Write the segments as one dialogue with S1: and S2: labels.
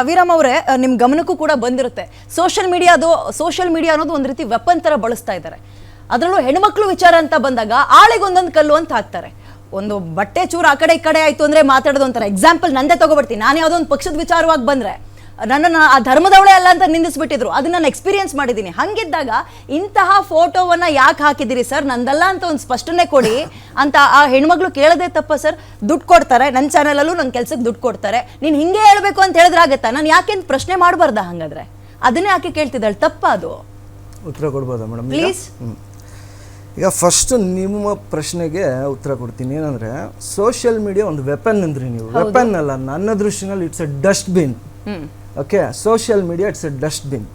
S1: ಅವಿರಾಮ್ ಅವರೇ ನಿಮ್ ಗಮನಕ್ಕೂ ಕೂಡ ಬಂದಿರುತ್ತೆ. ಸೋಷಿಯಲ್ ಮೀಡಿಯಾದು ಸೋಷಿಯಲ್ ಮೀಡಿಯಾ ಅನ್ನೋದು ಒಂದು ರೀತಿ ವೆಪನ್ ತರ ಬಳಸ್ತಾ ಇದ್ದಾರೆ ಅದರಲ್ಲೂ ಹೆಣ್ಮಕ್ಳು ವಿಚಾರ ಅಂತ ಬಂದಾಗ ಆಳಿಗೊಂದೊಂದು ಕಲ್ಲು ಅಂತ ಹಾಕ್ತಾರೆ. ಒಂದು ಬಟ್ಟೆ ಚೂರು ಆ ಕಡೆ ಈ ಕಡೆ ಆಯ್ತು ಅಂದ್ರೆ ಮಾತಾಡೋದು ಒಂಥರ. ಎಕ್ಸಾಂಪಲ್ ನಂದೇ ತಗೋಬಿಡ್ತೀನಿ ನಾನು ಯಾವುದೋ ಒಂದು ಪಕ್ಷದ ವಿಚಾರವಾಗಿ ಬಂದ್ರೆ. ನನ್ನನ್ನು ಆ ಧರ್ಮದವಳೆ ಅಲ್ಲ ಅಂತ ನಿಂದಿಸ್ಬಿಟ್ಟಿದ್ರು. ಅದನ್ನ ನಾನು ಎಕ್ಸ್ಪೀರಿಯನ್ಸ್ ಮಾಡಿದ್ದೀನಿ. ಹಂಗಿದ್ದಾಗ ಇಂತಹ ಫೋಟೋವನ್ನ ಯಾಕೆ ಹಾಕಿದ್ದೀರಿ ಸರ್? ನಂದಲ್ಲ ಅಂತ ಒಂದು ಸ್ಪಷ್ಟನೆ ಕೊಡಿ. ಅಂತ ಆ ಹೆಣ್ಮಗಳು ಕೇಳದೆ ತಪ್ಪ ಸರ್. ದುಡ್ಡು ಕೊಡ್ತಾರೆ. ನನ್ನ ಚಾನಲಲ್ಲೂ ನನ್ನ ಕೆಲ್ಸಕ್ಕೆ ದುಡ್ಡು ಕೊಡ್ತಾರೆ. ನೀನು ಹಿಂಗೆ ಹೇಳಬೇಕು ಅಂತ ಹೇಳಿದ್ರೆ ಆಗತ್ತಾ? ನಾನು ಯಾಕೆ ಪ್ರಶ್ನೆ ಮಾಡಬಾರ್ದ ಹಂಗಾದ್ರೆ? ಅದನ್ನೇ ಯಾಕೆ ಕೇಳ್ತಿದ್ದಾಳೆ. ತಪ್ಪ ಅದು?
S2: ಉತ್ತರ ಕೊಡ್ಬೋದಾ ಮೇಡಮ್?
S1: ಪ್ಲೀಸ್
S2: ಈಗ ಫಸ್ಟ್ ನಿಮ್ಮ ಪ್ರಶ್ನೆಗೆ ಉತ್ತರ ಕೊಡ್ತೀನಿ. ಏನಂದ್ರೆ ಸೋಷಿಯಲ್ ಮೀಡಿಯಾ ಒಂದು ವೆಪನ್ ಅಂದ್ರಿ ನೀವು. ವೆಪನ್ ಅಲ್ಲ. ನನ್ನ ದೃಷ್ಟಿನಲ್ಲಿ it's a dustbin okay social media it's a dustbin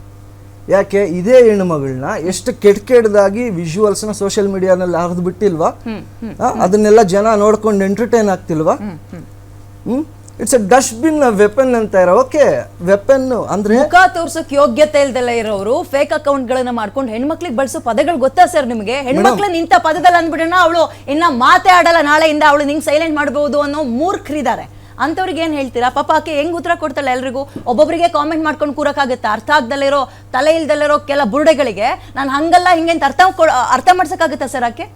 S2: ಯಾಕೆ? ಇದೇ ಹೆಣ್ಣುಮಗಳನ್ನ ಎಷ್ಟು ಕೆಟ್ಟ ಕೆಟ್ಟದಾಗಿ ವಿಜುವಲ್ಸ್ನ ಸೋಷಿಯಲ್ ಮೀಡಿಯಾನಲ್ಲಿ ಹರಿದು ಬಿಟ್ಟಿಲ್ವಾ? ಅದನ್ನೆಲ್ಲ ಜನ ನೋಡ್ಕೊಂಡು ಎಂಟರ್ಟೈನ್ ಆಗ್ತಿಲ್ವಾ? Hmm it's a dustbin weapon ಅಂತ ಇರೋ ಓಕೆ ವೆಪನ್ ಅಂದ್ರೆ
S1: ಮುಖ ತೋರ್ಸಕ್ ಯೋಗ್ಯತೆ ಇಲ್ದೆಲ್ಲ ಇರೋರು ಫೇಕ್ ಅಕೌಂಟ್ ಗಳನ್ನ ಮಾಡ್ಕೊಂಡು ಹೆಣ್ಮಕ್ಳಿಗೆ ಬಳಸೋ ಪದಗಳು ಗೊತ್ತಾ ಸರ್ ನಿಮಗೆ? ಹೆಣ್ಮಕ್ಳು ನಿಂತ ಪದದಲ್ಲಿ ಅಂದ್ಬಿಡೋಣ ಅವಳು ಇನ್ನ ಮಾತೇ ಆಡಲ್ಲ ನಾಳೆಯಿಂದ ಅವಳು ನಿಂಗೆ ಸೈಲೆಂಟ್ ಮಾಡಬಹುದು ಅನ್ನೋ ಮೂರ್ಖರಿದ್ದಾರೆ. ಅಂತವ್ರಿಗೆ ಏನ್ ಹೇಳ್ತೀರಾ? ಪಾಪ ಆಕೆ ಹೆಂಗ್ ಉತ್ತರ ಕೊಡ್ತಾಳೆ ಎಲ್ರಿಗೂ? ಒಬ್ಬೊಬ್ಬರಿಗೆ ಕಾಮೆಂಟ್ ಮಾಡ್ಕೊಂಡು ಕೂರಕ್ಕಾಗತ್ತಾ? ಅರ್ಥ ಆಗ್ದಲ್ಲಿರೋ ತಲೆ ಇಲ್ದಲ್ಲಿರೋ ಕೆಲ ಬುರುಡೆಗಳಿಗೆ? ನಾನು ಹಂಗಲ್ಲ ಹಿಂಗೆ ಅಂತ ಅರ್ಥ ಅರ್ಥ ಮಾಡ್ಸಕ್ಕಾಗತ್ತಾ ಸರ್ ಆಕೆ?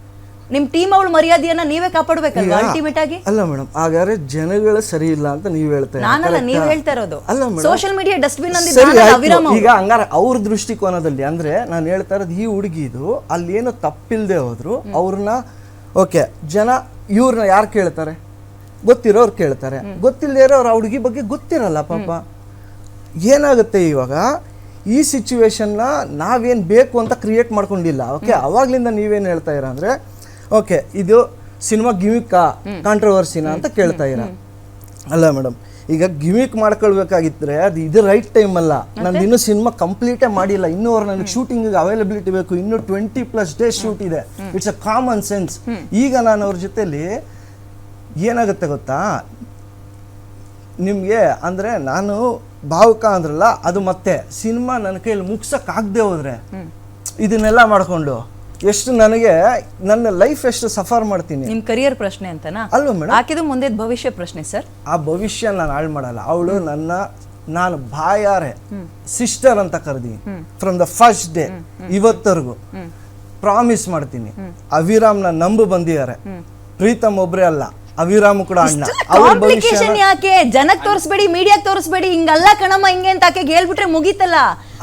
S1: ನಿಮ್ ಟೀಮ್ ಅವಳು ಮರ್ಯಾದೆಯನ್ನ ನೀವೇ ಕಾಪಾಡಬೇಕಲ್ಲ ಅಲ್ಟಿಮೇಟ್ ಆಗಿ?
S2: ಅಲ್ಲ ಮೇಡಮ್ ಹಾಗಾದ್ರೆ ಜನಗಳು ಸರಿ ಇಲ್ಲ ಅಂತ ನೀವ್ ಹೇಳ್ತಾ.
S1: ನಾನಲ್ಲ ನೀವು? ಹೇಳ್ತಾ ಇರೋದು.
S2: ಅಲ್ಲ
S1: ಸೋಷಿಯಲ್ ಮೀಡಿಯಾ ಡಸ್ಟ್ಬಿನ್ ಅವ್ರು.
S2: ಈಗ ಹಂಗಾರ ಅವ್ರ ದೃಷ್ಟಿಕೋನದಲ್ಲಿ ಅಂದ್ರೆ ನಾನು ಹೇಳ್ತಾ ಇರೋದು ಈ ಹುಡುಗಿದು ಅಲ್ಲಿ ಏನು ತಪ್ಪಿಲ್ದೆ ಹೋದ್ರು ಅವ್ರನ್ನ ಓಕೆ ಜನ ಇವ್ರನ್ನ ಯಾರು ಕೇಳ್ತಾರೆ? ಗೊತ್ತಿರೋರು ಕೇಳ್ತಾರೆ. ಗೊತ್ತಿಲ್ಲದೆ ಇರೋರು ಆ ಹುಡುಗಿ ಬಗ್ಗೆ ಗೊತ್ತಿರಲ್ಲ ಪಾಪ. ಏನಾಗುತ್ತೆ ಇವಾಗ? ಈ ಸಿಚುವೇಶನ್ನ ನಾವೇನು ಬೇಕು ಅಂತ ಕ್ರಿಯೇಟ್ ಮಾಡ್ಕೊಂಡಿಲ್ಲ. ಓಕೆ ಅವಾಗ್ಲಿಂದ ನೀವೇನು ಹೇಳ್ತಾ ಇರ ಅಂದರೆ ಓಕೆ ಇದು ಸಿನಿಮಾ ಗಿವಿಕಾ ಕಾಂಟ್ರವರ್ಸಿನ ಅಂತ ಕೇಳ್ತಾ ಇರ. ಅಲ್ಲ ಮೇಡಮ್ ಈಗ ಗಿಮಿಕ್ ಮಾಡ್ಕೊಳ್ಬೇಕಾಗಿದ್ರೆ ಅದು ಇದು ರೈಟ್ ಟೈಮ್ ಅಲ್ಲ. ನಾನು ಇನ್ನೂ ಸಿನಿಮಾ ಕಂಪ್ಲೀಟೇ ಮಾಡಿಲ್ಲ. ಇನ್ನೂ ಅವ್ರು ನನಗೆ ಶೂಟಿಂಗ್ ಅವೈಲಬಿಲಿಟಿ ಬೇಕು. ಇನ್ನೂ ಟ್ವೆಂಟಿ ಪ್ಲಸ್ ಡೇಸ್ ಶೂಟ್ ಇದೆ. ಇಟ್ಸ್ ಅ ಕಾಮನ್ ಸೆನ್ಸ್ ಈಗ ನಾನು ಅವ್ರ ಜೊತೆಲಿ ಏನಾಗುತ್ತೆ ಗೊತ್ತಾ? ನಿಮಗೆ ಅಂದರೆ ನಾನು ಭಾವುಕ ಅಂದ್ರಲ್ಲ ಅದು ಮತ್ತೆ ಸಿನಿಮಾ ನನ್ನ ಕೈಯಲ್ಲಿ ಮುಗ್ಸೋಕ್ಕಾಗದೆ ಹೋದರೆ ಇದನ್ನೆಲ್ಲ ಮಾಡಿಕೊಂಡು ಎಷ್ಟು ನನಗೆ ನನ್ನ ಲೈಫ್ ಎಷ್ಟು ಸಫರ್ ಮಾಡ್ತೀನಿ?
S1: ನಿಮ್ಮ ಕರಿಯರ್ ಪ್ರಶ್ನೆ ಅಂತನಾ?
S2: ಅಲ್ವಾ ಮೇಡಮ್
S1: ಆಕಿದು ಮುಂದೆ ಭವಿಷ್ಯ ಪ್ರಶ್ನೆ ಸರ್
S2: ಆ ಭವಿಷ್ಯ ನಾನು ಹಾಳು ಮಾಡಲ್ಲ. ಅವಳು ನನ್ನ ನಾನು ಬಾಯಾರೆ. ಸಿಸ್ಟರ್ ಅಂತ ಕರೆದೀನಿ ಫ್ರಮ್ ದ ಫಸ್ಟ್ ಡೇ ಇವತ್ತರೆಗೂ. ಪ್ರಾಮಿಸ್ ಮಾಡ್ತೀನಿ. ಅವಿರಾಮ್ನ ನಂಬು ಬಂದಿದ್ದಾರೆ. ಪ್ರೀತಮ್ ಒಬ್ಬರೇ ಅಲ್ಲ. ಅವಿರಾಮ್ ಕೂಡ ಅಣ್ಣ. ಅವ್ರ ಭವಿಷ್ಯ
S1: ಕಾಂಪ್ಲಿಕೇಶನ್ ಯಾಕೆ? ಜನಕ್ ತೋರಿಸ್ಬೇಡಿ ಮೀಡಿಯಾ ತೋರಿಸ್ಬೇಡಿ ಹಿಂಗಲ್ಲ ಕಣಮ್ಮ ಹಿಂಗೆ ಅಂತ ಆಕೆ ಹೇಳ್ಬಿಟ್ರೆ ಮುಗೀತಲ್ಲ?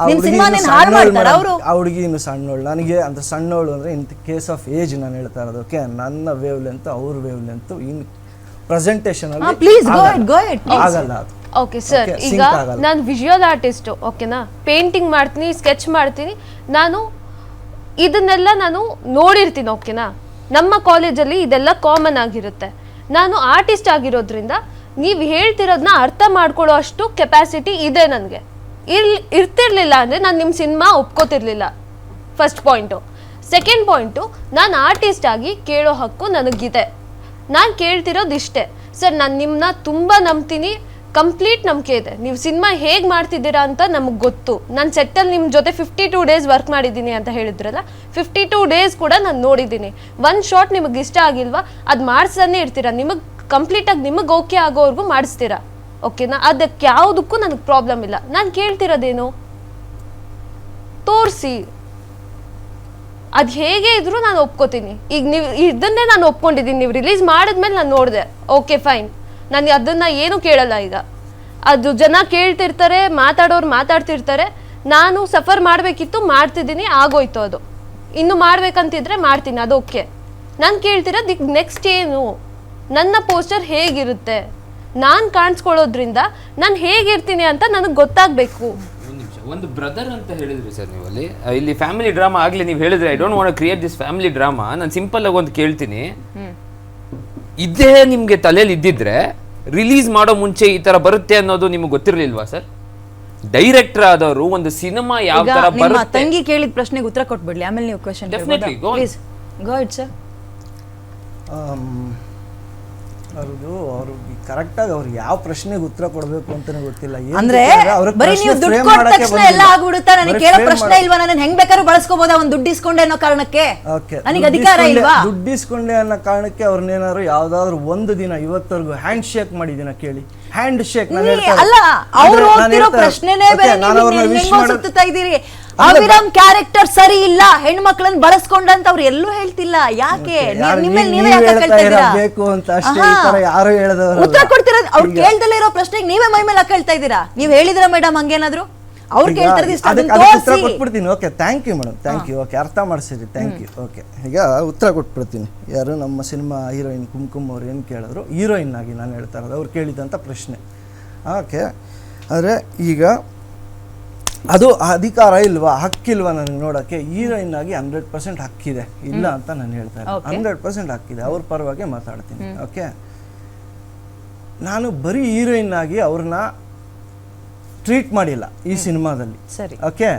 S1: ನಿಮ್ ಸಿನಿಮಾ ನೀನ್ ಹಾಳು ಮಾಡ್ತಾರ ಅವರು?
S2: ಆ ಹುಡುಗಿ ಇನ್ನು ಸಣ್ಣವಳು. ನನಗೆ ಅಂತ ಸಣ್ಣವಳು ಅಂದ್ರೆ ಇನ್ ಕೇಸ್ ಆಫ್ ಏಜ್ ನಾನು ಹೇಳ್ತಾ ಇರೋದು. ಓಕೆ ನನ್ನ ವೇವ್ ಲೆಂತ್ ಅವ್ರ ವೇವ್ ಲೆಂತ್ ಇನ್ ಪ್ರೆಸೆಂಟೇಷನ್ ಅಲ್ಲಿ
S1: please go it go it
S2: ಆಗಲ್ಲ ಅದು.
S3: ಓಕೆ ಸರ್
S2: Okay,
S3: ಈಗ
S2: sync ಆಗಲ್ಲ.
S3: ನಾನು ವಿಜುವಲ್ ಆರ್ಟಿಸ್ಟ್ ಓಕೆನಾ ಪೇಂಟಿಂಗ್ ಮಾಡ್ತೀನಿ ಸ್ಕೆಚ್ ಮಾಡ್ತೀನಿ. ನಾನು ಇದನ್ನೆಲ್ಲ ನಾನು ನೋಡಿರ್ತೀನಿ ಓಕೆನಾ ನಮ್ಮ ಕಾಲೇಜಲ್ಲಿ ಇದೆಲ್ಲ ಕಾಮನ್ ಆಗಿರುತ್ತೆ. ನಾನು ಆರ್ಟಿಸ್ಟ್ ಆಗಿರೋದ್ರಿಂದ ನೀವು ಹೇಳ್ತಿರೋದನ್ನ ಅರ್ಥ ಮಾಡ್ಕೊಳ್ಳೋ ಅಷ್ಟು ಕೆಪಾಸಿಟಿ ಇದೆ ನನಗೆ. ಇರ್, ಇರ್ತಿರ್ಲಿಲ್ಲ ಅಂದರೆ ನಾನು ನಿಮ್ಮ ಸಿನಿಮಾ ಒಪ್ಕೋತಿರ್ಲಿಲ್ಲ. ಫಸ್ಟ್ ಪಾಯಿಂಟು ಸೆಕೆಂಡ್ ಪಾಯಿಂಟು ನಾನು ಆರ್ಟಿಸ್ಟ್ ಆಗಿ ಕೇಳೋ ಹಕ್ಕು ನನಗಿದೆ. ನಾನು ಕೇಳ್ತಿರೋದು ಇಷ್ಟೇ. ಸರ್, ನಾನು ನಿಮ್ಮನ್ನ ತುಂಬ ನಂಬ್ತೀನಿ. ಕಂಪ್ಲೀಟ್ ನಂಬಿಕೆ ಇದೆ. ನೀವು ಸಿನಿಮಾ ಹೇಗೆ ಮಾಡ್ತಿದ್ದೀರಾ ಅಂತ ನಮಗೆ ಗೊತ್ತು. ನಾನು ಸೆಟ್ಟಲ್ಲಿ ನಿಮ್ಮ ಜೊತೆ ಫಿಫ್ಟಿ ಟೂ ಡೇಸ್ ವರ್ಕ್ ಮಾಡಿದ್ದೀನಿ ಅಂತ ಹೇಳಿದ್ರಲ್ಲ ಫಿಫ್ಟಿ ಟೂ ಡೇಸ್ ಕೂಡ ನಾನು ನೋಡಿದ್ದೀನಿ. ಒಂದು ಶಾಟ್ ನಿಮಗೆ ಇಷ್ಟ ಆಗಿಲ್ವಾ, ಅದು ಮಾಡಿಸ್ತಾನೆ ಇರ್ತೀರಾ. ನಿಮಗೆ ಕಂಪ್ಲೀಟಾಗಿ ನಿಮಗೆ ಓಕೆ ಆಗೋವರೆಗೂ ಮಾಡಿಸ್ತೀರಾ. ಓಕೆನಾ ಅದಕ್ಕೆ ಯಾವುದಕ್ಕೂ ನನಗೆ ಪ್ರಾಬ್ಲಮ್ ಇಲ್ಲ. ನಾನು ಕೇಳ್ತಿರೋದೇನು? ತೋರಿಸಿ. ಅದು ಹೇಗೆ ಇದ್ರೂ ನಾನು ಒಪ್ಕೋತೀನಿ. ಈಗ ನೀವು, ಇದನ್ನೇ ನಾನು ಒಪ್ಕೊಂಡಿದ್ದೀನಿ. ನೀವು ರಿಲೀಸ್ ಮಾಡಿದ್ಮೇಲೆ ನಾನು ನೋಡಿದೆ. ಓಕೆ ಫೈನ್ ನಾನು ಅದನ್ನ ಏನು ಕೇಳಲ್ಲ ಈಗ. ಅದು ಜನ ಕೇಳ್ತಿರ್ತಾರೆ ಮಾತಾಡೋರು ಮಾತಾಡ್ತಿರ್ತಾರೆ. ನಾನು ಸಫರ್ ಮಾಡಬೇಕಿತ್ತು ಮಾಡ್ತಿದ್ದೀನಿ ಆಗೋಯ್ತು ಅದು. ಇನ್ನು ಮಾಡ್ಬೇಕಂತಿದ್ರೆ ಮಾಡ್ತೀನಿ ಅದು ಓಕೆ. ನಾನು ಕೇಳ್ತಿರೋದು ಈಗ ನೆಕ್ಸ್ಟ್ ಏನು? ನನ್ನ ಪೋಸ್ಟರ್ ಹೇಗಿರುತ್ತೆ? ನಾನು ಕಾಣಿಸ್ಕೊಳ್ಳೋದ್ರಿಂದ ನಾನು ಹೇಗಿರ್ತೀನಿ ಅಂತ ನನಗೆ ಗೊತ್ತಾಗಬೇಕು.
S4: ಒಂದು ಬ್ರದರ್ ಅಂತ ಹೇಳಿದ್ರಿ ಸರ್ ನೀವು ಅಲ್ಲಿ ಇಲ್ಲಿ ಫ್ಯಾಮಿಲಿ ಡ್ರಾಮಾ ಆಗಲಿ ನೀವು ಹೇಳಿದ್ರೆ I don't want create this family drama ನಾನು ಸಿಂಪಲ್ ಆಗಿ ಒಂದು ಕೇಳ್ತೀನಿ. ಇದೇ ನಿಮ್ಗೆ ತಲೆಯಲ್ಲಿ ಇದ್ದಿದ್ರೆ ರಿಲೀಸ್ ಮಾಡೋ ಮುಂಚೆ ಈ ತರ ಬರುತ್ತೆ ಅನ್ನೋದು ನಿಮ್ಗೆ ಗೊತ್ತಿರ್ಲಿಲ್ವಾ ಸರ್? ಡೈರೆಕ್ಟರ್ ಆದವರು ಒಂದು ಸಿನಿಮಾ ಯಾವ ತರ
S1: ನಿಮ್ಮ
S4: ಬರುತ್ತೆ?
S1: ತಂಗಿ ಕೇಳಿದ ಪ್ರಶ್ನೆಗೆ ಉತ್ತರ ಕೊಟ್ಬಿಡ್ಲಿ. ಆಮೇಲೆ ನೀವು question
S4: definitely go
S1: please go it sir
S2: ಅವ್ರದ್ದು ಅವ್ರು ಕರೆಕ್ಟಾಗಿ ಅವ್ರು ಯಾವ ಪ್ರಶ್ನೆಗೆ ಉತ್ತರ ಕೊಡಬೇಕು ಅಂತಾನೆ ಗೊತ್ತಿಲ್ಲ. ಏನ್
S1: ಅಂದ್ರೆ
S2: ಗೊತ್ತಿಲ್ಲ, ಅವ್ರಿಗೆ
S1: ಬರೀ
S2: ಪ್ರಶ್ನೆ
S1: ನೀವು ದುಡ್ಡು
S2: frame
S1: ಕೊಟ್ಟ
S2: ಮಾಡಕ್ಕೆ
S1: ತಕ್ಷಣ
S2: ಬಂದಿಲ್ಲ.
S1: ಎಲ್ಲ ಆಗ್ಬಿಡುತ್ತಾ? ನನಗೆ ಕೇಳೋ
S2: frame
S1: ಪ್ರಶ್ನೆ ಇಲ್ವಾ? ನಾನು ಹೆಂಗ್ ಬೇಕಾದ್ರೂ ಬಳಸ್ಕೋಬೋದಾ ಒಂದ್ ದುಡ್ಡು ಇಸ್ಕೊಂಡೆ ಅನ್ನೋ ಕಾರಣಕ್ಕೆ?
S2: ಓಕೆ.
S1: ನನಗೆ ಅಧಿಕಾರ ಇಲ್ವಾ?
S2: ದುಡ್ಡು ಇಸ್ಕೊಂಡೆ ಅನ್ನೋ ಕಾರಣಕ್ಕೆ ಅವ್ರನ್ನೇನಾದ್ರು ಯಾವ್ದಾದ್ರು ಒಂದು ದಿನ ಇವತ್ತವರೆಗೂ ಹ್ಯಾಂಡ್ ಶೇಕ್ ಮಾಡಿದಿನ ಕೇಳಿ. ಹ್ಯಾಂಡ್ ಶೇಕ್
S1: ನೀ- ಅಲ್ಲ ಅವ್ರು ಹೋಗ್ತಿರೋ ಪ್ರಶ್ನೆನೇ ಬೇರೆ ನೀವು ಹೆಂಗ್ ಸುತ್ತುತ್ತಾ ಇದ್ದೀರಿ? ಅವಿರಾಮ್ ಕ್ಯಾರೆಕ್ಟರ್ ಸರಿ ಇಲ್ಲ ಹೆಣ್ಮಕ್ಳನ್ನ ಬಳಸ್ಕೊಂಡಂತ ಅವ್ರು ಎಲ್ಲೂ ಹೇಳ್ತಿಲ್ಲ. ಯಾಕೆ?
S2: ಓಕೆ,
S1: ನೀವ್- ನಿಮ್ಮಲ್ಲಿ
S2: ನೀವೇ
S1: ಯಾಕೆ
S2: ಹೇಳ್ತಾ
S1: ಇದ್ದೀರಾ?
S2: ಬೇಕು ಅಂತ ಅಷ್ಟೇ
S1: ಆಹಾ.
S2: ಈ ತರ ಯಾರು ಹೇಳಿದವರು
S1: ಉತ್ತರ ಕೊಡ್ತಿರೋದು ಅವ್ರು ಕೇಳ್ದಲ್ಲ ಇರೋ ಪ್ರಶ್ನೆಗೆ ನೀವೇ ಮೈ ಮೇಲೆ ಇದ್ದೀರಾ? ನೀವ್ ಹೇಳಿದ್ರ ಮೇಡಮ್ ಹಂಗೇನಾದ್ರು? ಅವ್ರು
S2: ಈಗ
S1: ಕೇಳ್ತಾ ಇರೋದು ಇಷ್ಟ
S2: ಅದಕ್ಕೆ ಅದಕ್ಕೆ ಉತ್ತರ
S1: ತೋರ್ಸಿ.
S2: ಕೊಟ್ಬಿಡ್ತೀನಿ. Okay thank you madam thank you okay ಅರ್ಥ ಮಾಡಿಸಿರಿ ಥ್ಯಾಂಕ್ ಯು ಓಕೆ ಈಗ ಉತ್ತರ ಕೊಟ್ಬಿಡ್ತೀನಿ. ಯಾರು ನಮ್ಮ ಸಿನಿಮಾ ಹೀರೋಯಿನ್ ಕುಂಕುಮ್ ಅವ್ರು ಏನು ಕೇಳಿದ್ರು? ಹೀರೋಯಿನ್ ಆಗಿ ನಾನು ಹೇಳ್ತಾ ಇರೋದು ಅವ್ರು ಕೇಳಿದಂಥ ಪ್ರಶ್ನೆ. ಓಕೆ ಆದರೆ ಈಗ ಅದು ಅಧಿಕಾರ ಇಲ್ವಾ? ಹಕ್ಕಿಲ್ವಾ ನನಗೆ ನೋಡೋಕ್ಕೆ? ಹೀರೋಯಿನ್ ಆಗಿ ಹಂಡ್ರೆಡ್ ಪರ್ಸೆಂಟ್ ಹಕ್ಕಿದೆ. ಇಲ್ಲ ಅಂತ ನಾನು ಹೇಳ್ತಾ ಇದ್ದೀನಿ
S1: Okay.
S2: ಹಂಡ್ರೆಡ್ ಪರ್ಸೆಂಟ್ ಹಕ್ಕಿದೆ. ಅವ್ರ ಪರವಾಗಿ ಮಾತಾಡ್ತೀನಿ. ಓಕೆ ನಾನು ಬರೀ ಹೀರೋಯಿನ್ ಆಗಿ ಅವ್ರನ್ನ ಟ್ರೀಟ್ ಮಾಡಿಲ್ಲ ಈ ಸಿನಿಮಾದಲ್ಲಿ.
S1: ಸರಿ.
S2: ಓಕೆ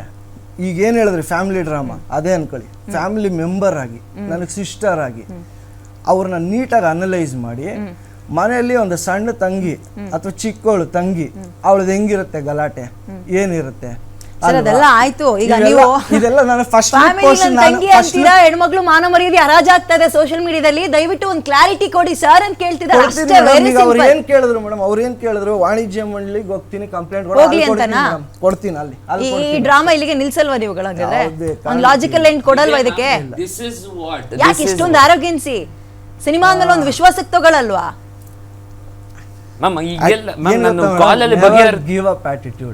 S2: ಈಗ ಏನು ಹೇಳಿದ್ರಿ? Family drama? ಅದೇ ಅನ್ಕೊಳ್ಳಿ. ಫ್ಯಾಮಿಲಿ ಮೆಂಬರ್ ಆಗಿ ನನಗೆ ಸಿಸ್ಟರ್ ಆಗಿ ಅವ್ರನ್ನ ನೀಟಾಗಿ ಅನಲೈಸ್ ಮಾಡಿ ಮನೆಯಲ್ಲಿ ಒಂದು ಸಣ್ಣ ತಂಗಿ ಅಥವಾ ಚಿಕ್ಕವಳು ತಂಗಿ ಅವಳದು ಹೆಂಗಿರುತ್ತೆ ಗಲಾಟೆ? ಏನಿರುತ್ತೆ?
S1: ಅದೆಲ್ಲ ಆಯ್ತು. ಈಗ
S2: ಇದೆಲ್ಲ-
S1: ನೀವು
S2: ಇದೆಲ್ಲ ನಾನು ಫಸ್ಟ್
S1: ಫ್ಯಾಮಿಲಿ ನನ್ನ ತಂಗಿ ಅಂತೀರಾ? ಹೆಣ್ಮಕ್ಳು ಮಾನ ಮರ್ಯಾದೆ ಹರಾಜಾಗ್ತಾ ಇದೆ ಸೋಷಿಯಲ್ ಮೀಡಿಯಾದಲ್ಲಿ ದಯವಿಟ್ಟು ಒಂದು ಕ್ಲಾರಿಟಿ ಕೊಡಿ ಸರ್ ಅಂತ ಕೇಳ್ತಿದ್ದಾರೆ. ಅಷ್ಟೇ ವೆರಿ
S2: ಅವ್ರು
S1: ಸಿಂಪಲ್
S2: ಏನ್ ಕೇಳಿದ್ರು ಮೇಡಮ್ ಅವ್ರು ಏನ್ ಕೇಳಿದ್ರು ವಾಣಿಜ್ಯ ಮಂಡಳಿಗೆ ಹೋಗ್ತೀನಿ ಕಂಪ್ಲೇಂಟ್
S1: ಹೋಗ್ಲಿ ಅಂತನಾ?
S2: ಕೊಡ್ತೀನಿ ಅಲ್ಲಿ
S1: ಈ ಡ್ರಾಮಾ ಇಲ್ಲಿಗೆ ನಿಲ್ಸಲ್ವಾ
S2: ನೀವುಗಳು
S1: ಒಂದು ಲಾಜಿಕಲ್ ಎಂಡ್ ಕೊಡಲ್ವಾ ಇದಕ್ಕೆ? ಯಾಕೆ ಇಷ್ಟೊಂದು ಆರೋಗ್ಯನ್ಸಿ ಸಿನಿಮಾ ಅಂದ್ರೆ ಒಂದು ವಿಶ್ವಾಸಕ್ಕೆ ತಗೊಳಲ್ವಾ?
S4: ಮ್ಯಾಮ್ ಈಗೆಲ್ಲ ಮ್ಯಾಮ್
S2: ಏನ್
S4: ನಾನು
S2: ಗೊತ್ತಾ
S4: ಕಾಲಲ್ಲಿ
S2: madam?
S4: ಬಗೆಹರ
S2: Never give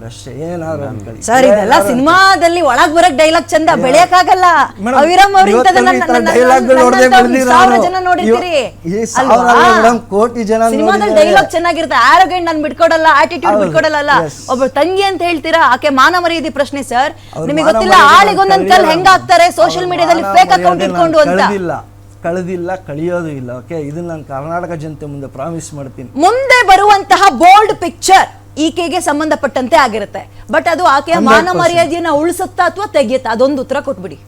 S2: ಅಷ್ಟೇ ಏನಾದ್ರು ಅನ್ಕೊಳ್ಳಿ.
S1: ಸರ್ ಇದೆಲ್ಲ ಸಿನಿಮಾದಲ್ಲಿ ಒಳಗ್ ಬರಕ್ ಡೈಲಾಗ್ ಚಂದ ಬೆಳೆಯಕ್ಕಾಗಲ್ಲ.
S2: ಆಗಲ್ಲ
S1: ಅವಿರಮ್ ಅವ್ರ
S2: ಕೋಟಿ ಜನ
S1: ಸಿನಿಮಾದಲ್ಲಿ ಡೈಲಾಗ್ ಚೆನ್ನಾಗಿರುತ್ತೆ. ಆರೋಗ್ಯ ನಾನು ಬಿಟ್ಕೊಡಲ್ಲ ಆಟಿಟ್ಯೂಡ್ ಬಿಟ್ಕೊಡಲ್ಲ ಒಬ್ಬ ತಂಗಿ ಅಂತ ಹೇಳ್ತೀರಾ? ಆಕೆ ಮಾನ ಮರ್ಯಾದೆ ಪ್ರಶ್ನೆ ಸರ್ ನಿಮಗೆ ಗೊತ್ತಿಲ್ಲ
S2: ಆಳಿಗೊಂದ್
S1: ಆಳಿಗೊಂದೊಂದ್ ಕಲ್
S2: ಕಳ್ದಿಲ್ಲ.
S1: ಹೆಂಗ್ ಆಗ್ತಾರೆ ಸೋಷಿಯಲ್ ಮೀಡಿಯಾದಲ್ಲಿ ಫೇಕ್ ಅಕೌಂಟ್ ಇಟ್ಕೊಂಡು ಅಂತ.
S2: ಕಳ್ದಿಲ್ಲ ಕಳಿಯೋದು ಇಲ್ಲ ಓಕೆ ಇದನ್ನ ನಾನು ಕರ್ನಾಟಕ ಜನತೆ ಮುಂದೆ ಪ್ರಾಮಿಸ್ ಮಾಡ್ತೀನಿ.
S1: ಮುಂದೆ ಬರುವಂತಹ ಬೋಲ್ಡ್ ಪಿಕ್ಚರ್ ಈಕೆಗೆ ಸಂಬಂಧಪಟ್ಟಂತೆ ಆಗಿರುತ್ತೆ. ಬಟ್ ಅದು ಆಕೆಯ ಮಾನ
S2: 100%.
S1: ಮರ್ಯಾದೆಯನ್ನ ಉಳಿಸುತ್ತಾ ಅಥವಾ ತೆಗೆಯುತ್ತಾ? ಅದೊಂದು ಉತ್ತರ ಕೊಟ್ಬಿಡಿ.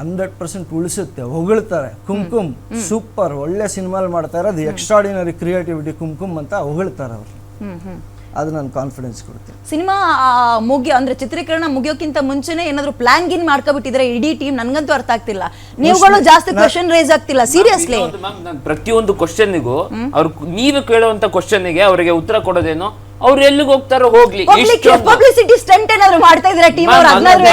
S2: ಹಂಡ್ರೆಡ್ ಪರ್ಸೆಂಟ್ ಉಳಿಸುತ್ತೆ ಹೊಗಳ್ತಾರೆ. ಕುಂಕುಮ್ ಸೂಪರ್ ಒಳ್ಳೆ ಸಿನಿಮಾಲ್ ಮಾಡ್ತಾ ಇರೋದು ಎಕ್ಸ್ಟ್ರಾಡಿನರಿ ಕ್ರಿಯೇಟಿವಿಟಿ ಕುಂಕುಮ್ ಅಂತ ಹೊಗಳ್ತಾರೆ ಅವರು. ಅದು ನಾನು ಕಾನ್ಫಿಡೆನ್ಸ್ ಕೊಡ್ತೀನಿ.
S1: ಸಿನಿಮಾ ಮುಗಿಯೋ ಅಂದ್ರೆ ಚಿತ್ರೀಕರಣ ಮುಗಿಯೋಕ್ಕಿಂತ ಮುಂಚೆನೆ ಏನಾದ್ರು ಪ್ಲಾನ್ ಗಿನ್ ಮಾಡ್ಕೊಬಿಟ್ಟಿದ್ರೆ ಇಡೀ ಟೀಮ್ ನನ್ಗಂತೂ ಅರ್ಥ ಆಗ್ತಿಲ್ಲ. ನೀವುಗಳು ಜಾಸ್ತಿ ಕ್ವಶನ್ ರೇಸ್ ಆಗ್ತಿಲ್ಲ ಸೀರಿಯಸ್ಲಿ
S4: ಪ್ರತಿಯೊಂದು ಕ್ವಶನ್ಗೂ ಅವ್ರು ನೀವು ಕೇಳುವಂತ ಕ್ವಶನ್ಗೆ ಅವರಿಗೆ ಉತ್ತರ ಕೊಡೋದೇನು? ಅವ್ರು ಎಲ್ಲಿಗೆ ಹೋಗ್ತಾರೋ ಹೋಗ್ಲಿ.
S1: ಪಬ್ಲಿಸಿಟಿ ಸ್ಟೆಂಟ್ ಏನಾದ್ರು ಮಾಡ್ತಾ ಇದ್ರೆ ಟೀಮ್ ಅವ್ರು? ಅದನ್ನಾದ್ರು.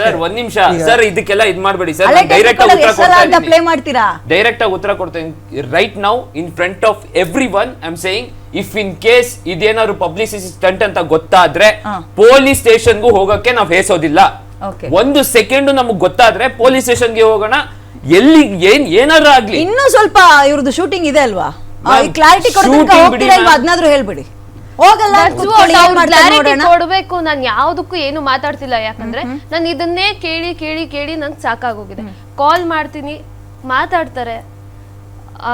S4: ಸರ್ ಒಂದ್ ನಿಮಿಷ. ಸರ್ ಇದಕ್ಕೆಲ್ಲ ಇದ್ ಮಾಡಬೇಡಿ ಸರ್. ಡೈರೆಕ್ಟ್ ಆಗಿ ಉತ್ತರ ಕೊಡ್ತಾ
S1: ಪ್ಲೇ ಮಾಡ್ತೀರಾ?
S4: ಡೈರೆಕ್ಟ್ ಆಗಿ ಉತ್ತರ ಕೊಡ್ತೇನೆ right now in front of everyone I am saying if in case ಇದೇನಾದ್ರು publicity stunt ಅಂತ ಗೊತ್ತಾದ್ರೆ. ಪೊಲೀಸ್ ಸ್ಟೇಷನ್ಗೂ ಹೋಗಕ್ಕೆ ನಾವು ಹೇಸೋದಿಲ್ಲ. ಒಂದು ಸೆಕೆಂಡ್ ನಮಗ್ ಗೊತ್ತಾದ್ರೆ ಪೊಲೀಸ್ ಸ್ಟೇಷನ್ಗೆ ಹೋಗೋಣ. ಎಲ್ಲಿ ಏನ್ ಏನಾದ್ರೂ ಆಗ್ಲಿ.
S1: ಇನ್ನೂ ಸ್ವಲ್ಪ ಇವ್ರದ್ದು ಶೂಟಿಂಗ್ ಇದೆ ಅಲ್ವಾ? ಕ್ಲಾರಿಟಿ ಹೋಗ್ತೀರಾ ಇಲ್ವಾ? ಅದನ್ನಾದ್ರೂ ಹೇಳ್ಬಿಡಿ. ಹೋಗಲ್ಲ.
S3: ಕೊಡ್ಬೇಕು ನಾನು ಯಾವ್ದಕ್ಕೂ ಏನು ಮಾತಾಡ್ತಿಲ್ಲ ಯಾಕಂದ್ರೆ ನಾನು ಇದನ್ನೇ ಕೇಳಿ ಕೇಳಿ ಕೇಳಿ ನಂಗೆ ಸಾಕಾಗೋಗಿದೆ. ಕಾಲ್ ಮಾಡ್ತೀನಿ ಮಾತಾಡ್ತಾರೆ. ಆ,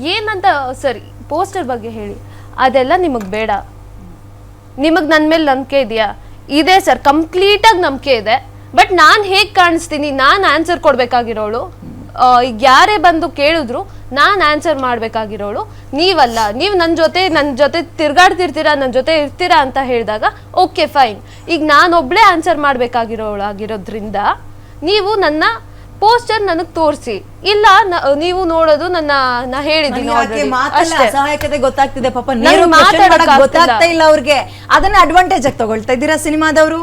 S3: ಏನಂತ ಸರಿ ಪೋಸ್ಟರ್ ಬಗ್ಗೆ ಹೇಳಿ. ಅದೆಲ್ಲ ನಿಮಗ್ ಬೇಡ. ನಿಮಗ್ ನನ್ ಮೇಲೆ ನಂಬಿಕೆ ಇದೆಯಾ? ಇದೆ ಸರ್ ಕಂಪ್ಲೀಟ್ ಆಗಿ ನಂಬಿಕೆ ಇದೆ. ಬಟ್ ನಾನ್ ಹೇಗ್ ಕಾಣಿಸ್ತೀನಿ? ನಾನ್ ಆನ್ಸರ್ ಕೊಡ್ಬೇಕಾಗಿರೋಳು? ಯಾರೇ ಬಂದು ಕೇಳಿದ್ರು ನಾನು ಆನ್ಸರ್ ಮಾಡಬೇಕಾಗಿರೋಳು. ನೀವಲ್ಲ ನೀವು ನನ್ನ ಜೊತೆ ನನ್ನ ಜೊತೆ ತಿರ್ಗಾಡ್ತಿರ್ತೀರಾ ನನ್ನ ಜೊತೆ ಇರ್ತೀರಾ ಅಂತ ಹೇಳಿದಾಗ ಓಕೆ ಫೈನ್ ಈಗ ನಾನೊಬ್ಳೇ ಆನ್ಸರ್ ಮಾಡಬೇಕಾಗಿರೋಳು ಆಗಿರೋದ್ರಿಂದ ನೀವು ನನ್ನ ಪೋಸ್ಟರ್ ನನಗೆ ತೋರಿಸಿ. ಇಲ್ಲ ನೀವು ನೋಡೋದು ನನ್ನ ನಾ ಹೇಳಿದ್ದೀನಿ
S1: ಗೊತ್ತಾಗ್ತಿದೆ ಪಾಪ. ಗೊತ್ತಾಗ್ತಾ ಇಲ್ಲ ಅವ್ರಿಗೆ. ಅದನ್ನ ಅಡ್ವಾಂಟೇಜ್ ಆಗಿ ತಗೊಳ್ತಾ ಇದ್ದೀರಾ ಸಿನಿಮಾದವರು?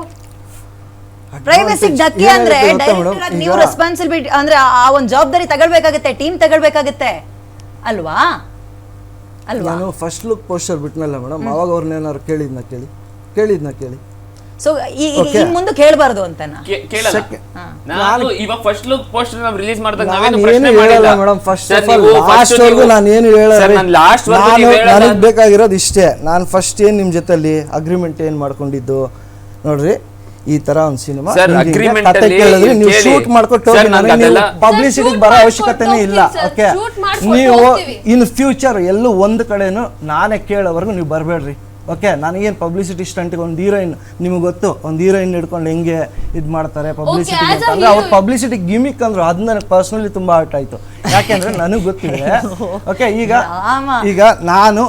S1: ಪ್ರೈವಸಿ ಧಕ್ಕೆ ಅಂದ್ರೆ ಡೈರೆಕ್ಟರ್? ಆಗಿ ನೀವು ರೆಸ್ಪಾನ್ಸಿಬಿಲಿಟಿ ಅಂದ್ರೆ ಆ- ಒಂದು ಜವಾಬ್ದಾರಿ ತಗೊಳ್ಬೇಕಾಗುತ್ತೆ ಟೀಮ್ ತಗೊಳ್ಬೇಕಾಗತ್ತೆ. ಅಲ್ವಾ? ಅಲ್ವಾ?
S2: ನಾನು ಫಸ್ಟ್ ಲುಕ್ ಪೋಸ್ಟರ್ ಬಿಟ್ನಲ್ಲ ಮೇಡಮ್ ಅವಾಗ ಅವ್ರನ್ನೇನಾದ್ರು ಕೇಳಿದ್ನ ಕೇಳಿ? ಕೇಳಿದ್ನ ಕೇಳಿ?
S1: ಸೊ ಈ. ಇನ್ ಮುಂದೆ ಕೇಳಬಾರದು ಅಂತನಾ
S4: ಕೇಳಲ್ಲ. ನಾನು ಇವಾಗ ಫಸ್ಟ್ ಲುಕ್ ಪೋಸ್ಟರ್ ನಾವು ರಿಲೀಸ್ ಮಾಡಿದಾಗ ನಾವೇನು ಪ್ರಶ್ನೆ
S2: ಹೇಳಲ್ಲ
S4: ಮಾಡಿಲ್ಲ.
S2: Madam first of all last ವರ್ಗು ನಾನು ಏನು ಹೇಳಲ್ಲ.
S4: ನಾನು ಲಾಸ್ಟ್ ವರ್ಗು
S2: ನಾನು ನನಗೆ ಬೇಕಾಗಿರೋದು ಇಷ್ಟೇ. ನಾನು ಫಸ್ಟ್ ಏನು ನಿಮ್ಮ ಜೊತೆಲಿ ಅಗ್ರಿಮೆಂಟ್ ಏನು ಮಾಡ್ಕೊಂಡಿದ್ದು? ನೋಡ್ರಿ. ಈ ತರ ಒಂದು ಸಿನಿಮಾ
S4: ಅಲ್ಲಿ
S2: ಕೇಳಿದ್ರಿ ನೀವು. ಶೂಟ್ ಮಾಡ್ಕೊಟ್ಟು ಪಬ್ಲಿಸಿಟಿಗೆ ಬರೋ ಅವಶ್ಯಕತೆನೇ ಇಲ್ಲ ಓಕೆ ನೀವು ಇನ್ ಫ್ಯೂಚರ್ ಎಲ್ಲೂ ಒಂದು ಕಡೆನು ನಾನೇ ಕೇಳೋವರೆಗೂ ನೀವು ಬರಬೇಡ್ರಿ ಓಕೆ ನನಗೇನು ಪಬ್ಲಿಸಿಟಿ ಸ್ಟಂಟ್ಗೆ ಒಂದು ಹೀರೋಯಿನ್ ನಿಮಗೆ ಗೊತ್ತು ಒಂದು ಹೀರೋಯಿನ್ ಹಿಡ್ಕೊಂಡು ಹೆಂಗೆ ಇದು ಮಾಡ್ತಾರೆ ಪಬ್ಲಿಸಿಟಿ ಅಂದ್ರೆ ಅವ್ರ ಪಬ್ಲಿಸಿಟಿ ಗಿಮಿಕ್ ಅಂದ್ರು ಅದು ನನಗೆ ಪರ್ಸ್ನಲಿ ತುಂಬಾ ಆರ್ಟ್ ಆಯ್ತು. ಯಾಕೆಂದ್ರೆ ನನಗೆ ಗೊತ್ತಿದೆ ಓಕೆ ಈಗ ಈಗ ನಾನು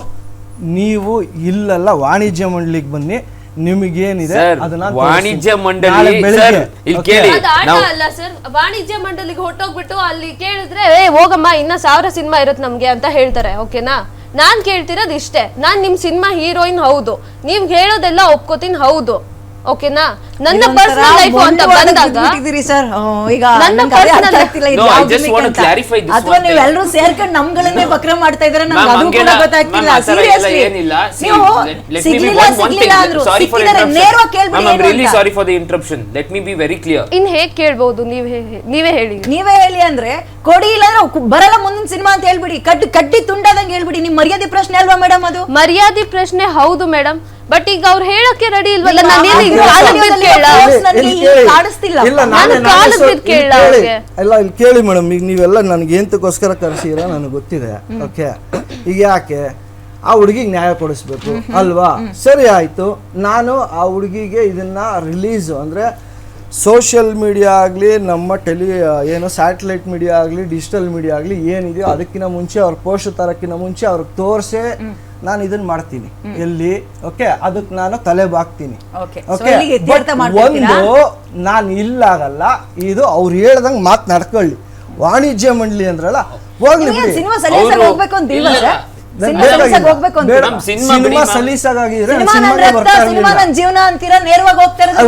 S2: ನೀವು ಇಲ್ಲೆಲ್ಲ ವಾಣಿಜ್ಯ ಮಂಡಳಿಗೆ ಬನ್ನಿ ನಿಮಗೇನಿದೆ
S4: ಸರ್
S2: ಅದನ್ನ
S4: ವಾಣಿಜ್ಯ. ಮಂಡಳಿ
S2: ನಾಳೆ ಬೆಳಿಗ್ಗೆ,
S4: ಸರ್ ಇಲ್ಲಿ ಕೇಳಿ.
S3: ಅದು ಆಟ
S4: ನಾವು
S3: ಅಲ್ಲ ಸರ್ ವಾಣಿಜ್ಯ ಮಂಡಳಿಗೆ ಹೊಟ್ಟೋಗ್ಬಿಟ್ಟು ಅಲ್ಲಿ ಕೇಳಿದ್ರೆ ಏ ಹೋಗಮ್ಮ ಇನ್ನ ಸಾವಿರ ಸಿನಿಮಾ ಇರುತ್ತೆ ನಮ್ಗೆ ಅಂತ ಹೇಳ್ತಾರೆ ಓಕೆನಾ? ನಾನ್ ಕೇಳ್ತಿರೋದು ಇಷ್ಟೇ. ನಾನ್ ನಿಮ್ ಸಿನಿಮಾ ಹೀರೋಯಿನ್ ಹೌದು. ನೀವ್ ಹೇಳೋದೆಲ್ಲ ಒಪ್ಕೋತೀನಿ ಹೌದು. ಓಕೆನಾ ನನ್ನ ಪರ್ಸನಲ್ ಲೈಫ್ ಅಂತ ಬಂದಾಗ
S1: ಸರ್ ಈಗ
S3: ನನ್ನ
S1: personal
S4: No, I just want to clarify this
S1: ಅಥವಾ
S4: one
S1: ನೀವು
S4: thing.
S1: ಎಲ್ಲರೂ ಸೇರ್ಕೊಂಡು ನಮ್ಗಳನ್ನೇ ವಕ್ರ ಮಾಡ್ತಾ ಇದ್ರೆ
S4: ನನಗೆ
S1: ಅದು ಕೂಡ ಗೊತ್ತಾಗ್ತಿಲ್ಲ
S4: ma'am, ಆ ಥರ ಎಲ್ಲ
S1: ಸೀರಿಯಸ್ಲಿ
S4: ಏನಿಲ್ಲ. See,
S1: ನೀವು
S4: let- let me be
S1: ಸಿಗ್ಲಿಲ್ಲ
S4: one- one
S1: ಸಿಗ್ಲಿಲ್ಲ
S4: thing.
S1: ಅಂದ್ರು
S4: Sorry for
S1: ಸಿಕ್ಕಿದ್ದಾರೆ
S4: interruption.
S1: ನೇರವಾಗಿ ಕೇಳ್ಬಿಡಿ
S4: Ma'am, I'm
S1: ಏನು
S4: really
S1: ಅಂತ.
S4: sorry for the interruption. Let me be very clear.
S3: ಇನ್ ಹೇಗ್ ಕೇಳ್ಬಹುದು ನೀವ್ ಹೇ- ನೀವೇ ಹೇಳಿ
S1: ನೀವೇ ಹೇಳಿ ಅಂದ್ರೆ ಕೊಡಿ ಇಲ್ಲಂದ್ರೆ ಕು- ಬರಲ್ಲ ಮುಂದಿನ ಸಿನಿಮಾ ಅಂತ ಹೇಳ್ಬಿಡಿ ಕಟ್ ಕಟ್ಟಿ ತುಂಡಾದಂಗೆ ಹೇಳ್ಬಿಡಿ ನಿಮ್ ಮರ್ಯಾದೆ ಪ್ರಶ್ನೆ ಅಲ್ವಾ ಮೇಡಮ್ ಅದು
S3: ಮರ್ಯಾದೆ ಪ್ರಶ್ನೆ ಹೌದು ಮೇಡಮ್ ಬಟ್ ಈಗ ಅವ್ರು ಹೇಳಕ್ಕೆ ರೆಡಿ ಇಲ್ವಲ್ಲ?
S1: ಈಗ
S3: ನಾನು ಕಾಲಕ್ಕೆ ಬಿದ್ದು
S2: ಇಲ್ಲಿ ಕೇಳಿ.
S1: ಕಾಣಿಸ್ತಿಲ್ಲ.
S2: ಇಲ್ಲ,
S3: ನಾನು
S2: ನಾನೇ- ನಾನೇ
S3: ಕಾಲಿಗೆ
S2: ಸ್ವಲ್ಪ- ಇಲ್ಲಿ
S3: ಕೇಳ
S2: ಕೇಳಿ.
S3: ಅವ್ರಿಗೆ.
S2: ಇಲ್ಲ ಇಲ್ಲಿ ಕೇಳಿ ಮೇಡಮ್ ಈಗ ನೀವೆಲ್ಲ ನನಗೆ ಎಂತಕ್ಕೋಸ್ಕರ ಕರೆಸಿರ ನನಗೆ ಗೊತ್ತಿದೆ. ಓಕೆ? ಈಗ ಯಾಕೆ? ಆ ಹುಡುಗಿಗೆ ನ್ಯಾಯ ಕೊಡಿಸ್ಬೇಕು ಅಲ್ವಾ? ಸರಿ ಆಯ್ತು. ನಾನು ಆ ಹುಡುಗಿಗೆ ಇದನ್ನ ರಿಲೀಸ್ ಅಂದ್ರೆ ಸೋಷಿಯಲ್ ಮೀಡಿಯಾ ಆಗಲಿ ನಮ್ಮ ಟೆಲಿ ಏನು ಸ್ಯಾಟಲೈಟ್ ಮೀಡಿಯಾ ಆಗಲಿ ಡಿಜಿಟಲ್ ಮೀಡಿಯಾ ಆಗಲಿ ಏನಿದೆಯೋ ಅದಕ್ಕಿಂತ ಮುಂಚೆ ಅವ್ರ ಪೋಸ್ಟ್ ತರಕ್ಕಿಂತ ಮುಂಚೆ ಅವ್ರಿಗೆ ತೋರಿಸೇ ನಾನು ಇದನ್ನ ಮಾಡ್ತೀನಿ. ಎಲ್ಲಿ? ಓಕೆ ಅದಕ್ಕೆ ನಾನು ತಲೆ
S1: ಬಾಕ್ತೀನಿ.
S2: ಒಂದು ನಾನು ಇಲ್ಲಾಗಲ್ಲ ಇದು ಅವ್ರು ಹೇಳ್ದಂಗೆ ಮಾತು ನಡ್ಕೊಳ್ಳಿ ವಾಣಿಜ್ಯ ಮಂಡಳಿ ಅಂದ್ರಲ್ಲ ಹೋಗ್ಲಿ ಬಿಡಿ.
S1: ಸಿನಿಮಾ.
S2: ಸಲೀಸಾಗಿದ್ರೆ
S1: ನನ್ನ ಜೀವನ ಅಂತೀರಾ? ನೇರವಾಗಿ ಹೋಗ್ತಾ ಇರೋದು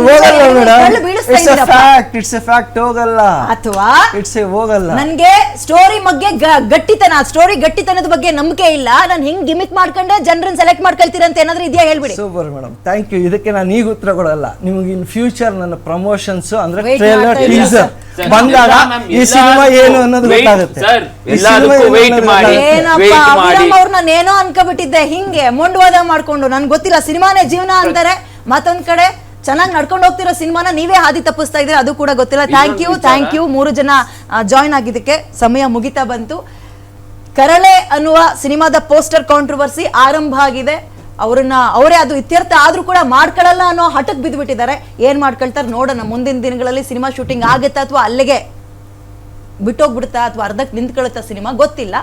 S2: it's a. Fact it's a fact ಹೋಗಲ್ಲ.
S1: ಅಥವಾ
S2: ಇಟ್ಸ್ ಎ ಹೋಗಲ್ಲ.
S1: ನನ್ಗೆ ಸ್ಟೋರಿ ಬಗ್ಗೆ ಗಟ್ಟಿತನ ಸ್ಟೋರಿ ಗಟ್ಟಿತನದ ಬಗ್ಗೆ ನಂಬಿಕೆ ಇಲ್ಲ. ನಾನು ಹಿಂಗ್ ಗಿಮಿಕ್ ಮಾಡ್ಕೊಂಡೆ ಜನರನ್ನ ಸೆಲೆಕ್ಟ್ ಮಾಡ್ಕೊಳ್ತೀರ ಅಂತ ಏನಾದ್ರೂ ಇದೆಯಾ ಹೇಳ್ಬಿಡಿ.
S2: Super madam. ಥ್ಯಾಂಕ್ ಯು ಇದಕ್ಕೆ ನಾನು ಈಗ ಉತ್ತರ ಕೊಡಲ್ಲ. ನಿಮ್ಗೆ ಇನ್ ಫ್ಯೂಚರ್ ನನ್ನ ಪ್ರಮೋಷನ್ಸ್ ಅಂದ್ರೆ ಟ್ರೇಲರ್ ಟೀಸರ್ ಬಂದಾಗ ಈ ಸಿನಿಮಾ ಏನು ಅನ್ನೋದು
S4: wait,
S2: ಗೊತ್ತಾಗುತ್ತೆ. ಈ
S4: ವೇಟ್
S2: ಸಿನಿಮಾ ಏನು ಅನ್ನೋದು
S4: ಮಾಡಿ.
S2: ಅನ್ಕೊಬಿಟ್ಟಿದ್ದೆ
S1: ಏನಪ್ಪ
S4: Wait ಮಾಡಿ.
S1: ಅಭಿರಾಮ್ ಅವ್ರು ನಾನು ಅನ್ಕೋಬಿಟ್ಟಿದ್ದೆ ಹಿಂಗೆ ಮೊಂಡವಾದ ಮಾಡ್ಕೊಂಡು. ನನ್ಗೆ ಗೊತ್ತಿಲ್ಲ ಸಿನಿಮಾನೇ ಜೀವನ ಅಂತಾರೆ. ಮತ್ತೊಂದ್ ಕಡೆ ಚೆನ್ನಾಗಿ ನಡ್ಕೊಂಡು ಹೋಗ್ತಿರೋ ಸಿನಿಮಾನ ನೀವೇ ಹಾದಿ ತಪ್ಪಿಸ್ತಾ ಇದ್ರೆ ಅದು ಕೂಡ ಗೊತ್ತಿಲ್ಲ. ಥ್ಯಾಂಕ್ ಯು ಥ್ಯಾಂಕ್ ಯು ಮೂರು ಜನ ಜಾಯ್ನ್ ಆಗಿದ್ದಕ್ಕೆ ಸಮಯ ಮುಗಿತಾ ಬಂತು. ಕರಳೆ ಅನ್ನುವ ಸಿನಿಮಾದ ಪೋಸ್ಟರ್ ಕಾಂಟ್ರವರ್ಸಿ ಆರಂಭ ಆಗಿದೆ. ಅವ್ರನ್ನ ಅವರೇ ಅದು ಇತ್ಯರ್ಥ ಆದ್ರೂ ಕೂಡ ಮಾಡ್ಕೊಳ್ಳಲ್ಲ ಅನ್ನೋ ಹಠಕ್ ಬಿದ್ದುಬಿಟ್ಟಿದ್ದಾರೆ ಏನ್ ಮಾಡ್ಕೊಳ್ತಾರೆ ನೋಡೋಣ ಮುಂದಿನ ದಿನಗಳಲ್ಲಿ ಸಿನಿಮಾ ಶೂಟಿಂಗ್ ಆಗುತ್ತಾ ಅಥವಾ ಅಲ್ಲಿಗೆ ಬಿಟ್ಟೋಗ್ಬಿಡುತ್ತಾ ಅಥವಾ ಅರ್ಧಕ್ಕೆ ನಿಂತ್ಕೊಳ್ಳುತ್ತಾ ಸಿನಿಮಾ ಗೊತ್ತಿಲ್ಲ.